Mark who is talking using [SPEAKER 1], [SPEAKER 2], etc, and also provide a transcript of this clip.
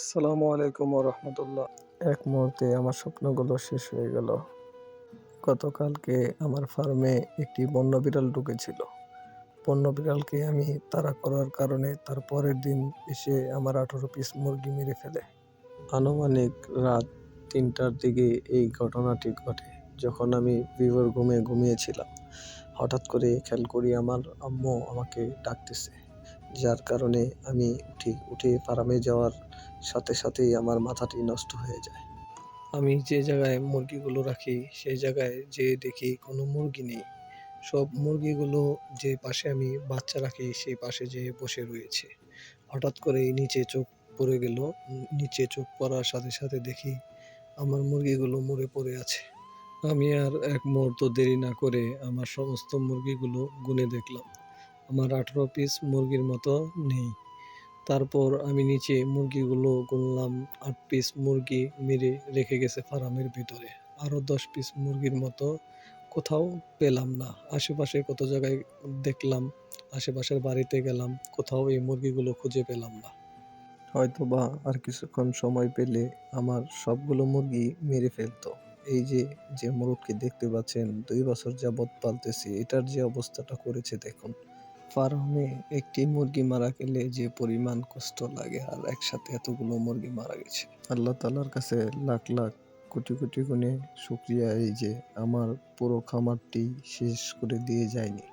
[SPEAKER 1] আসসালামু আলাইকুম রহমতুল্লাহ এক মুহূর্তে আমার স্বপ্নগুলো শেষ হয়ে গেল। গতকালকে আমার ফার্মে একটি বন্য বিড়াল ঢুকেছিল। বন্য বিড়ালকে আমি তাড়া করার কারণে তার পরের দিন এসে আমার আঠারো পিস মুরগি মেরে ফেলে। আনুমানিক রাত তিনটার দিকে এই ঘটনাটি ঘটে যখন আমি বিভোর ঘুমে ঘুমিয়েছিলাম। হঠাৎ করে খেয়াল করি আমার আম্মু আমাকে ডাকতেছে। যার কারণে আমি উঠি উঠে ফার্মে যাওয়ার সাথে সাথেই আমার মাথাটি নষ্ট হয়ে যায়। আমি যে জায়গায় মুরগিগুলো রাখি, সেই জায়গায় যে দেখি কোনো মুরগি নেই। সব মুরগিগুলো যে পাশে আমি বাচ্চা রাখি, সেই পাশে যে বসে রয়েছে। হঠাৎ করে নিচে চোখ পড়ে গেল। নিচে চোখ পড়ার সাথে সাথে দেখি আমার মুরগিগুলো মরে পড়ে আছে। আমি আর এক মুহূর্ত দেরি না করে আমার সমস্ত মুরগিগুলো গুনে দেখলাম। আমার আঠেরো পিস মুরগির মতো নেই। তারপর আমি নিচে মুরগিগুলো গুনলাম, আট পিস মুরগি মেরে রেখে গেছে ফার্মের ভিতরে। আরও দশ পিস মুরগির মতো কোথাও পেলাম না। আশেপাশে কত জায়গায় দেখলাম, আশেপাশের বাড়িতে গেলাম, কোথাও এই মুরগিগুলো খুঁজে পেলাম না। হয়তো বা আর কিছুক্ষণ সময় পেলে আমার সবগুলো মুরগি মেরে ফেলতো। এই যে যে মুরগকে দেখতে পাচ্ছেন, দুই বছর যাবৎ পালতেছি, এটার যে অবস্থাটা করেছে দেখুন। ফার্মে একটি মুরগি মারা গেলে যে পরিমাণ কষ্ট লাগে আর একসাথে এতগুলো মুরগি মারা গেছে। আল্লাহ তালার কাছে লাখ লাখ কোটি কোটি গুণে শুক্রিয়া। এই যে আমার পুরো খামারটি শেষ করে দিয়ে যায়নি।